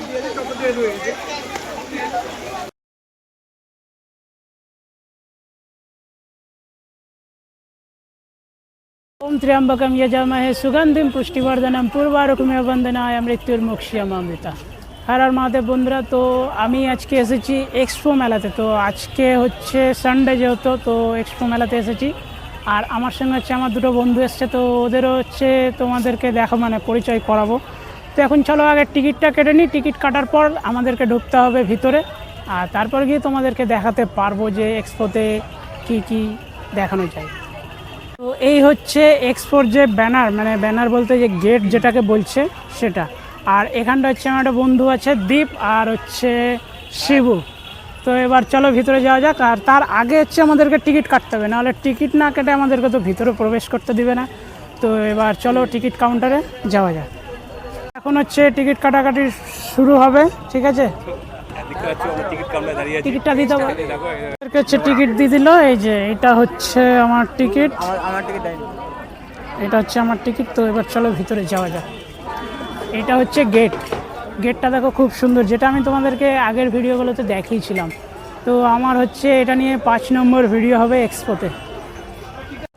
ओम त्र्यंबकम यजामहे सुगंधिम পুষ্টিবর্ধনম পূর্বারুকমেয় বন্দনায় মৃত্যুর মোক্ষিয়াম অমৃতা হ্যাঁ আর মাদের বন্ধুরা তো আমি আজকে এসেছি এক্সপো মেলাতে তো আজকে হচ্ছে সানডে যেহেতু তো এক্সপো মেলাতে এসেছি আর আমার সঙ্গে হচ্ছে আমার দুটো বন্ধু এসছে, তো ওদেরও হচ্ছে তোমাদেরকে দেখো মানে পরিচয় করাবো। তো এখন চলো আগে টিকিটটা কেটে নিই। টিকিট কাটার পর আমাদেরকে ঢুকতে হবে ভিতরে। আর তারপর গিয়ে তোমাদেরকে দেখাতে পারব যে এক্সপোতে কি কি দেখানো যায়। তো এই হচ্ছে এক্সপোর যে ব্যানার মানে ব্যানার বলতে যে গেট যেটাকে বলছে সেটা। আর এখানটা হচ্ছে আমার একটা বন্ধু আছে, দীপ, আর হচ্ছে শিবু। তো এবার চলো ভিতরে যাওয়া যাক। আর তার আগে হচ্ছে আমাদেরকে টিকিট কাটতে হবে। নাহলে টিকিট না কেটে আমাদেরকে তো ভিতরে প্রবেশ করতে দিবে না। তো এবার চলো টিকিট কাউন্টারে যাওয়া যাক। এখন হচ্ছে টিকিট কাটাকাটি শুরু হবে ঠিক আছে? টিকিটটা দিতে হবে হচ্ছে টিকিট দিয়ে দিল এই যে এটা হচ্ছে আমার টিকিট। এটা হচ্ছে আমার টিকিট তো এবার চলো ভিতরে যাওয়া যাক। এটা হচ্ছে গেট। গেটটা দেখো খুব সুন্দর যেটা আমি তোমাদেরকে আগের ভিডিওগুলোতে দেখিয়েছিলাম। তো আমার হচ্ছে এটা নিয়ে পাঁচ নম্বর ভিডিও হবে এক্সপোতে।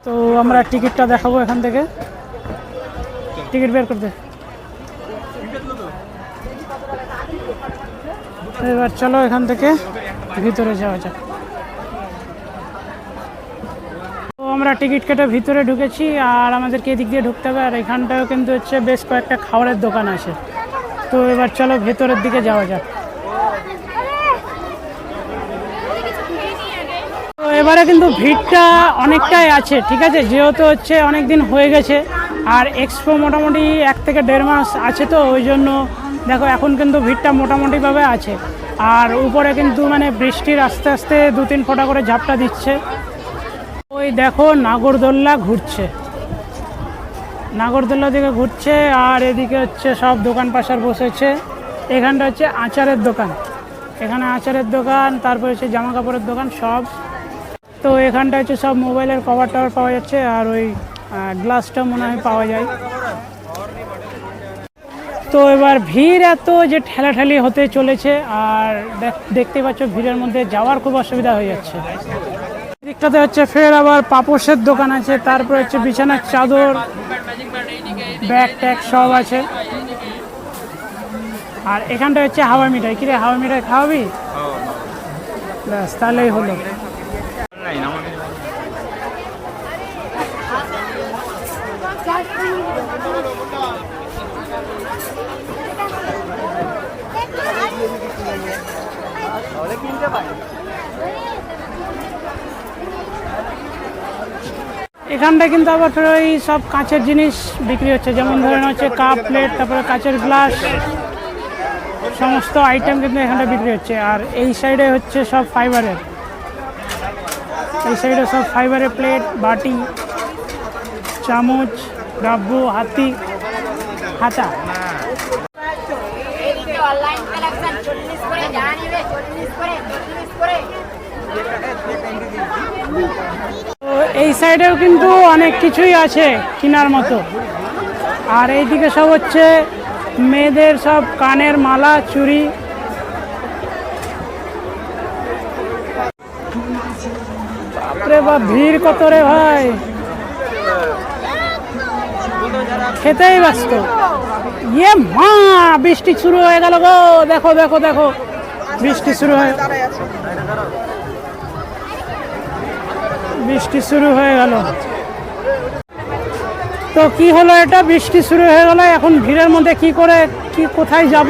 তো আমরা টিকিটটা দেখাবো এখান থেকে। টিকিট বের করতে এবার চলো এখান থেকে ভিতরে যাওয়া যাক। তো আমরা টিকিট কেটে ভিতরে ঢুকেছি আর আমাদেরকে এদিক দিয়ে ঢুকতে হবে। আর এখানটাও কিন্তু হচ্ছে বেশ কয়েকটা খাবারের দোকান আছে। তো এবার চলো ভেতরের দিকে যাওয়া যাক। তো এবারে কিন্তু ভিড়টা অনেকটাই আছে, ঠিক আছে? যেহেতু হচ্ছে অনেক দিন হয়ে গেছে আর এক্সপো মোটামুটি এক থেকে দেড় মাস আছে তো, ওই জন্য দেখো এখন কিন্তু ভিড়টা মোটামুটিভাবে আছে। আর উপরে কিন্তু মানে বৃষ্টির আস্তে আস্তে দু তিন ফোঁটা করে ঝাপটা দিচ্ছে। ওই দেখো নাগরদোল্লা ঘুরছে। নাগরদোল্লা দিকে ঘুরছে আর এদিকে হচ্ছে সব দোকান পাশার বসেছে। এখানটা হচ্ছে আচারের দোকান। এখানে আচারের দোকান, তারপর হচ্ছে জামা কাপড়ের দোকান সব। তো এখানটা হচ্ছে সব মোবাইলের কভার টাভার পাওয়া যাচ্ছে আর ওই গ্লাসটা মনে হয় পাওয়া যায়। তো এবার ভিড় এত যে ঠেলাঠেলি হতে চলেছে, আর দেখ- দেখতে পাচ্ছ ভিড়ের মধ্যে যাওয়ার খুব অসুবিধা হয়ে যাচ্ছে। দিকটাতে হচ্ছে ফের আবার পাপোশের দোকান আছে, তারপরে হচ্ছে বিছানার চাদর, ব্যাগ ট্যাগ সব আছে। আর এখানটা হচ্ছে হাওয়া মিঠাই। কিরে, হাওয়া মিঠাই খাওয়াবি? ব্যাস, তাহলেই হলো। এখানটা কিন্তু আবার ওই সব কাঁচের জিনিস বিক্রি হচ্ছে, যেমন ধরেন হচ্ছে কাপ প্লেট তারপরে কাঁচের গ্লাস সমস্ত আইটেম কিন্তু এখানটা বিক্রি হচ্ছে। আর এই সাইডে হচ্ছে সব ফাইবারের এই সাইডে সব ফাইবারের প্লেট বাটি, চামচ ডাব্বু হাতি, হাতা এইদিকে অনলাইন কালেকশন চল্লিশ করে জানিবে চল্লিশ করে চল্লিশ করে তো এই সাইডেও কিন্তু অনেক কিছুই আছে কেনার মতো। আর এইদিকে সব হচ্ছে মেয়েদের সব কানের মালা, চুড়ি। বাপরে বাপ, ভিড় কত রে ভাই। খেতেই ব্যস্ত। ইয়ে মা, বৃষ্টি শুরু হয়ে গেল গো। দেখো দেখো দেখো। বৃষ্টি শুরু হয়ে। বৃষ্টি শুরু হয়ে গেল। তো কি হলো এটা? বৃষ্টি শুরু হয়ে গেল। এখন ভিড়ের মধ্যে কি করে, কি কোথায় যাব?